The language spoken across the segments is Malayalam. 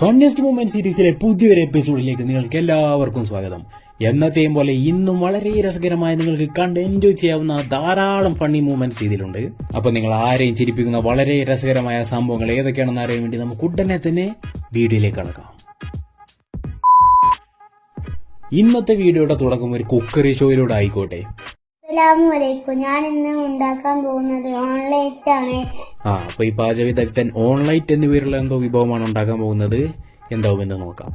ഫണ്ണിയസ്റ്റ് മൂമെന്റ് സീരീസിലെ പുതിയൊരു എപ്പിസോഡിലേക്ക് നിങ്ങൾക്ക് എല്ലാവർക്കും സ്വാഗതം. എന്നത്തെയും പോലെ ഇന്നും വളരെ രസകരമായി നിങ്ങൾക്ക് കണ്ട് എൻജോയ് ചെയ്യാവുന്ന ധാരാളം ഫണ്ണി മൂമെന്റ്സ് ഇതിലുണ്ട്. അപ്പൊ നിങ്ങൾ ആരെയും ചിരിപ്പിക്കുന്ന വളരെ രസകരമായ സംഭവങ്ങൾ ഏതൊക്കെയാണെന്ന് അറിയാൻ വേണ്ടി നമുക്ക് ഉടനെ തന്നെ വീഡിയോയിലേക്ക് കടക്കാം. ഇന്നത്തെ വീഡിയോയുടെ തുടക്കം ഒരു കുക്കറി ഷോയിലൂടെ ആയിക്കോട്ടെ. അസ്സലാമലൈക്കും ഞാൻ ഇന്ന് ഉണ്ടാക്കാൻ പോകുന്നത് ഓൺലൈറ്റ് ആണ്. ആ അപ്പൊ ഈ പാചക വിദഗ്ധൻ ഓൺലൈറ്റ് എന്ന പേരുള്ള എന്തോ വിഭവമാണ് ഉണ്ടാക്കാൻ പോകുന്നത്. എന്താവുമെന്ന് നോക്കാം.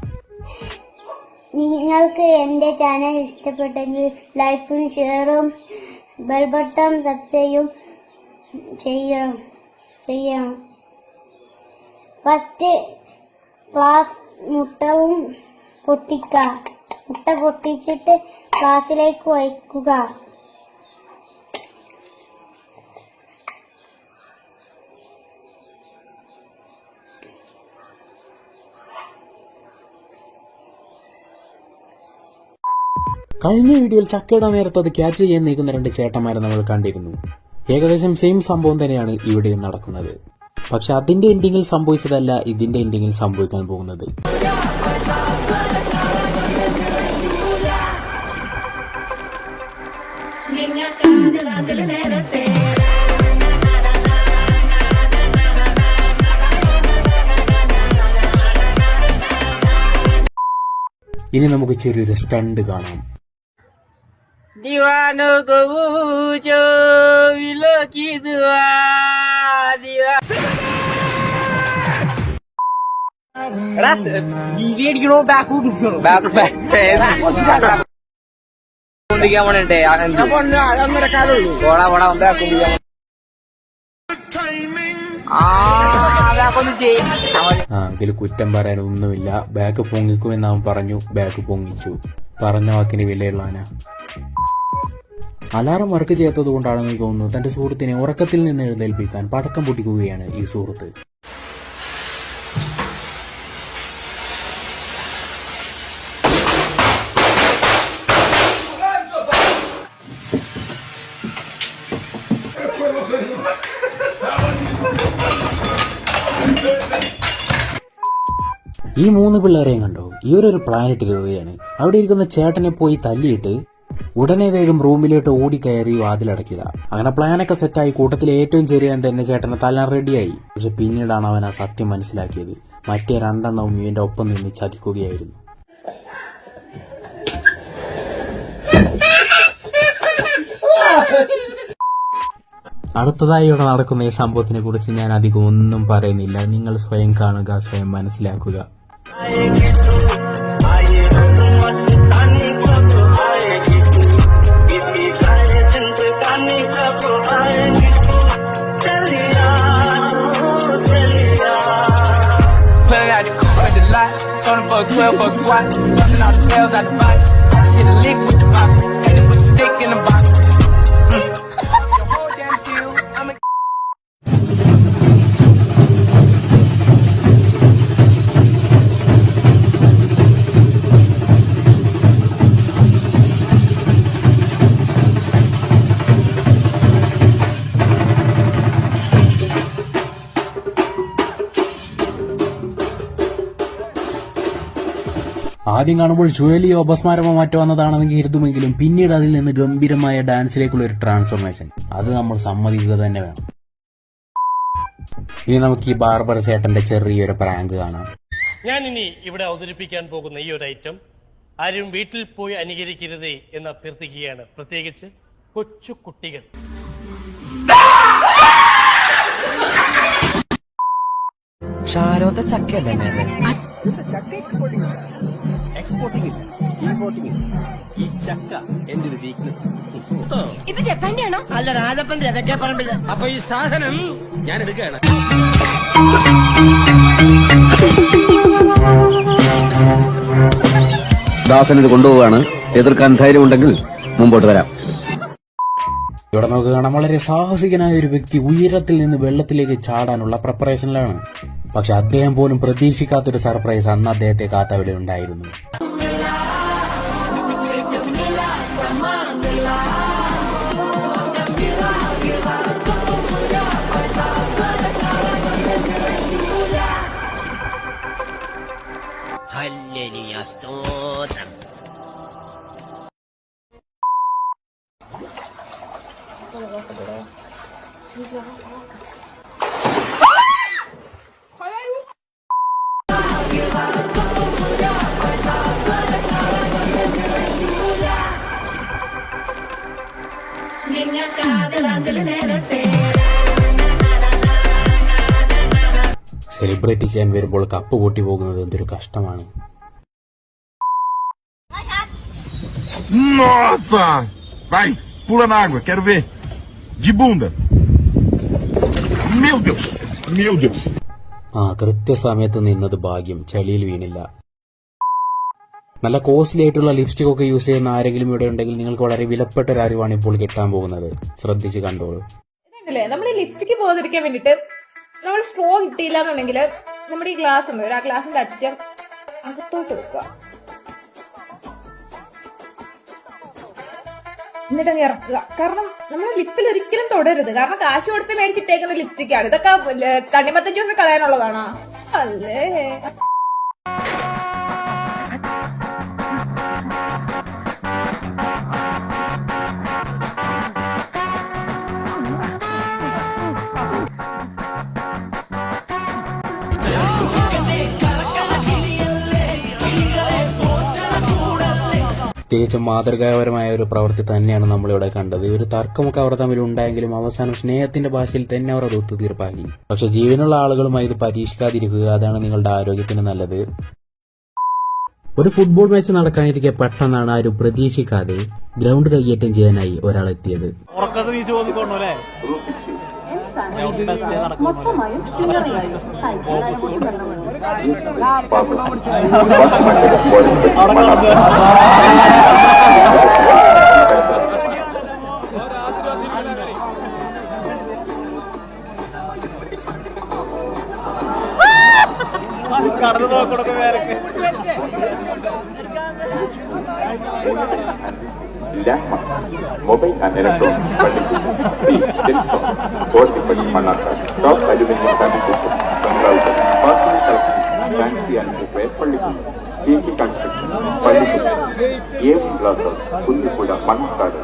നിങ്ങൾക്ക് എന്റെ ചാനൽ ഇഷ്ടപ്പെട്ടെങ്കിൽ ലൈക്കും ഷെയറും ബെൽ ബട്ടൺ സബ്സ്ക്രൈബും ചെയ്യണം. ചെയ്യണം. ഫസ്റ്റ് ക്ലാസ് മുട്ടവും പൊട്ടിക്ക. മുട്ട പൊട്ടിച്ചിട്ട് ക്ലാസ്സിലേക്ക് വയ്ക്കുക. കഴിഞ്ഞ വീഡിയോയിൽ ചക്കയുടെ നേരത്ത് അത് ക്യാച്ച് ചെയ്യാൻ നീക്കുന്ന രണ്ട് ചേട്ടന്മാരെ നമ്മൾ കണ്ടിരുന്നു. ഏകദേശം സെയിം സംഭവം തന്നെയാണ് ഇവിടെയും നടക്കുന്നത്. പക്ഷെ അതിന്റെ എൻഡിങ്ങിൽ സംഭവിച്ചതല്ല ഇതിന്റെ എൻഡിങ്ങിൽ സംഭവിക്കാൻ പോകുന്നത്. ഇനി നമുക്ക് ചെറിയൊരു സ്റ്റണ്ട് കാണാം. દીવાનો કહું છો વિલો કીધું દીવા That's it. You know, back up. Back ആ കുറ്റം പറയാൻ ഒന്നുമില്ല ബാക്ക് പൊങ്ങിക്കുമെന്ന് അവൻ പറഞ്ഞു ബാക്ക് പൊങ്ങിച്ചു പറഞ്ഞ വാക്കിന് വിലയുള്ള അലാറം വർക്ക് ചെയ്യാത്തത് കൊണ്ടാണെന്ന് തോന്നുന്നു തന്റെ സുഹൃത്തിനെ ഉറക്കത്തിൽ നിന്ന് എഴുന്നേൽപ്പിക്കാൻ പടക്കം പൊട്ടിക്കുകയാണ് ഈ സുഹൃത്ത്. ഈ മൂന്ന് പിള്ളേരെയും കണ്ടോ? ഇവരൊരു പ്ലാനറ്റ് ഇടുകയാണ് അവിടെ ഇരിക്കുന്ന ചേട്ടനെ പോയി തല്ലിയിട്ട് ഉടനെ വേഗം റൂമിലോട്ട് ഓടിക്കയറി വാതിലടയ്ക്കുക. അങ്ങനെ പ്ലാനൊക്കെ സെറ്റായി കൂട്ടത്തിൽ ഏറ്റവും ചെറിയ തന്നെ ചേട്ടനെ തല റെഡിയായി. പക്ഷെ പിന്നീടാണ് അവൻ ആ സത്യം മനസ്സിലാക്കിയത്. മറ്റേ രണ്ടെണ്ണവും ഇവന്റെ ഒപ്പം നിന്ന് ചതിക്കുകയായിരുന്നു. അടുത്തതായി ഇവിടെ നടക്കുന്ന ഈ സംഭവത്തിനെ കുറിച്ച് ഞാൻ അധികം ഒന്നും പറയുന്നില്ല. നിങ്ങൾ സ്വയം കാണുക സ്വയം മനസ്സിലാക്കുക. Pulling out the coupe at the lot. Him fuck 12, fuck SWAT. Busting all the bells out the box. ആദ്യം കാണുമ്പോൾ ജുവലിയോ അപസ്മാരമോ മറ്റോ വന്നതാണെന്ന് കരുതുമെങ്കിലും പിന്നീട് അതിൽ നിന്ന് ഗംഭീരമായ ഡാൻസിലേക്കുള്ള ഒരു ട്രാൻസ്ഫോർമേഷൻ. അത് നമ്മൾ സമ്മതിക്കുക തന്നെ വേണം. ഇനി നമുക്ക് ഈ ബാർബർ ചേട്ടന്റെ ചെറിയൊരു പ്രാങ്ക് കാണാം. ഞാൻ ഇനി ഇവിടെ അവതരിപ്പിക്കാൻ പോകുന്ന ഈ ഒരു ഐറ്റം ആരും വീട്ടിൽ പോയി അനുകരിക്കരുതേ എന്ന് അഭ്യർത്ഥിക്കുകയാണ്. പ്രത്യേകിച്ച് കൊച്ചു കുട്ടികൾ. ഷാരോത്തെ ചക്കയല്ലേ മേലെ? എക്സ്പോർട്ടിംഗ് ഇല്ല? ഇമ്പോർട്ടിംഗ് ഇല്ല? ഈ ചക്ക എന്റെ ഒരു വീക്ക്നെസ് ഇത് ജപ്പാന്റെ ആണോ അല്ല രാജപ്പന്റെ അതൊക്കെ പറമ്പില്ല അപ്പൊ ഈ സാധനം ഞാൻ എടുക്കുകയാണ്. ദാസൻ ഇത് കൊണ്ടുപോവാണ് എതിർക്കാൻ ധൈര്യമുണ്ടെങ്കിൽ മുമ്പോട്ട് വരാം. ഇവിടെ നമുക്ക് കാണാം. വളരെ സാഹസികനായ ഒരു വ്യക്തി ഉയരത്തിൽ നിന്ന് വെള്ളത്തിലേക്ക് ചാടാനുള്ള പ്രിപ്പറേഷനിലാണ് പക്ഷെ അദ്ദേഹം പോലും പ്രതീക്ഷിക്കാത്തൊരു സർപ്രൈസ് അന്ന് അദ്ദേഹത്തെ കാത്തവിടെ ഉണ്ടായിരുന്നു. സെലിബ്രേറ്റ് ചെയ്യാൻ വരുമ്പോൾ കപ്പ് പൊട്ടി പോകുന്നത് എന്തൊരു കഷ്ടമാണ് Nossa! Vai, pula na água, quero ver. De bunda. Meu Deus! Meu Deus! ആ കൃത്യസമയത്ത് നിന്നത് ഭാഗ്യം ചളിയിൽ വീണില്ല നല്ല കോസ്റ്റ്ലി ആയിട്ടുള്ള ലിപ്സ്റ്റിക് ഒക്കെ യൂസ് ചെയ്യുന്ന ആരെങ്കിലും ഇവിടെ ഉണ്ടെങ്കിൽ നിങ്ങൾക്ക് വളരെ വിലപ്പെട്ട ഒരു അറിവാണ് ഇപ്പോൾ കിട്ടാൻ പോകുന്നത്. ശ്രദ്ധിച്ച് കണ്ടോളൂ. നമ്മൾ ലിപ്സ്റ്റിക് പോകാതിരിക്കാൻ വേണ്ടിട്ട് നമ്മൾ സ്ട്രോ കിട്ടിയില്ല എന്നുണ്ടെങ്കിൽ നമ്മുടെ ഈ ഗ്ലാസ് ഉണ്ട് ആ ഗ്ലാസിന്റെ അറ്റം അകത്തോട്ട് വെക്കുക. എന്നിട്ട് ഇറക്കുക. കാരണം നമ്മൾ ലിപ്പിൽ ഒരിക്കലും തുടരുത്. കാരണം കാശ് കൊടുത്ത് മേടിച്ചിട്ടേക്കുന്ന ലിപ്സ്റ്റിക്കാണ് ഇതൊക്കെ തണ്ണിമത്തൻ ജ്യൂസ് കളയാനുള്ളതാണോ? അല്ലേ? തികച്ചും മാതൃകാപരമായ ഒരു പ്രവൃത്തി തന്നെയാണ് നമ്മളിവിടെ കണ്ടത്. ഒരു തർക്കമൊക്കെ അവർ തമ്മിൽ ഉണ്ടായെങ്കിലും അവസാനം സ്നേഹത്തിന്റെ ഭാഷയിൽ തന്നെ അവർ അത് ഒത്തുതീർപ്പാക്കി. പക്ഷെ ജീവനുള്ള ആളുകളുമായി ഇത് പരീക്ഷിക്കാതിരിക്കുക അതാണ് നിങ്ങളുടെ ആരോഗ്യത്തിന് നല്ലത്. ഒരു ഫുട്ബോൾ മാച്ച് നടക്കാനിരിക്കെ പെട്ടെന്നാണ് ആരും പ്രതീക്ഷിക്കാതെ ഗ്രൗണ്ട് കൈയേറ്റം ചെയ്യാനായി ഒരാൾ എത്തിയത് ഉറക്കത്ത് വീശി പോന്നിക്കൊണ്ടു അല്ലേ ടെസ്റ്റ് നടക്കുന്നു mobile Llama. Mobile and electronics പഠിപ്പിക്കും ഈ telephone Kottippadi Mannarkkad top aluminium കണ്ടിപ്പിക്കും ബംഗാളുകൾ party collection fancy and wear പള്ളിക്കും P K construction പള്ളിക്കും A plaza Kunnippuzha Mannarkkad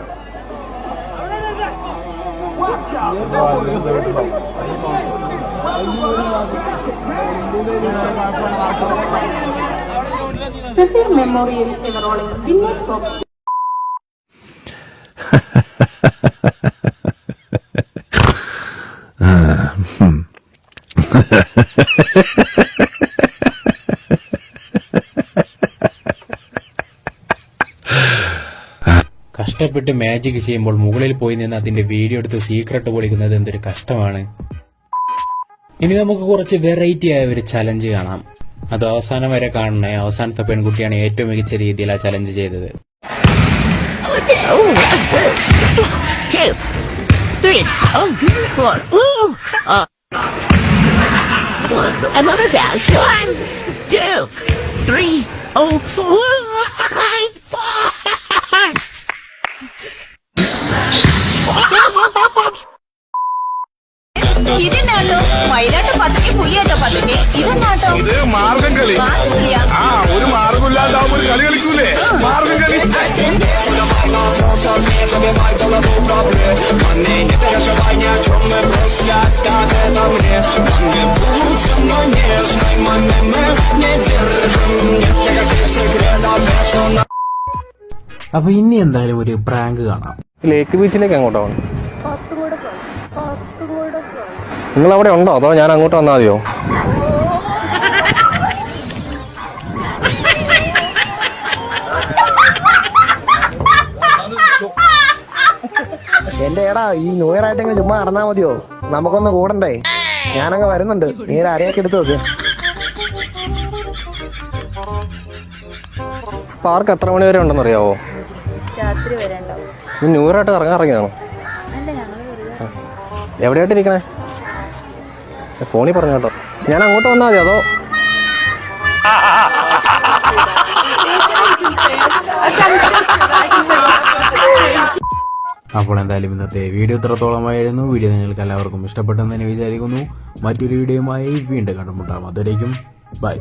memorial ever-rolling Guinness book കഷ്ടപ്പെട്ട് മാജിക് ചെയ്യുമ്പോൾ മുകളിൽ പോയി നിന്ന് അതിന്റെ വീഡിയോ എടുത്ത് സീക്രട്ട് പൊളിക്കുന്നത് എന്തൊരു കഷ്ടമാണ്. ഇനി നമുക്ക് കുറച്ച് വെറൈറ്റി ആയ ഒരു ചലഞ്ച് കാണാം. അത് അവസാനം വരെ കാണണേ. അവസാനത്തെ പെൺകുട്ടിയാണ് ഏറ്റവും മികച്ച രീതിയിൽ ആ ചലഞ്ച് ചെയ്തത്. Another dash. One, two, three, oh, four, ഇതെന്നാട്ടോ മയിലാട്ടം പതുക്കെ പുലിയാട്ടോ പതുക്കെ. ഇതെന്നാട്ടോ ഇത് മാർഗം കളി. ആ ഒരു ഒരു കളി കളിക്കൂലേ? മാർഗം കളി. അപ്പൊ ഇനി എന്തായാലും ഒരു പ്രാങ്ക് കാണാം. ലേക്ക് ബീച്ചിലേക്ക് അങ്ങോട്ടാണ് നിങ്ങൾ അവിടെ ഉണ്ടോ? അതോ ഞാൻ അങ്ങോട്ട് വന്നാൽ മതിയോ? എന്റെ എടാ ഈ ന്യൂ ഇയർ ആയിട്ടെങ്കിലും ചുമ്മാ നടന്നാ മതിയോ? നമുക്കൊന്ന് കൂടണ്ടേ? ഞാനങ്ങ് വരുന്നുണ്ട്. നീ ഒരു അരയൊക്കെ എടുത്തു നോക്ക് പാർക്ക് എത്ര മണി വരെ ഉണ്ടെന്ന് അറിയാവോ? രാത്രി വരെ ഉണ്ടാവും. ന്യൂ ഇയർ ആയിട്ട് ഇറങ്ങാൻ ഇറങ്ങിയതാണോ? എവിടെയായിട്ട് ഇരിക്കണേ ഫോണിൽ പറഞ്ഞു കേട്ടോ. ഞാൻ അങ്ങോട്ട് വന്നാൽ മതി അതോ? അപ്പോൾ എന്തായാലും ഇന്നത്തെ വീഡിയോ ഇത്രത്തോളമായിരുന്നു. വീഡിയോ നിങ്ങൾക്ക് എല്ലാവർക്കും ഇഷ്ടപ്പെട്ടെന്ന് തന്നെ വിചാരിക്കുന്നു. മറ്റൊരു വീഡിയോയുമായി വീണ്ടും കണ്ടുമുട്ടാം അതുവരേക്കും ബൈ.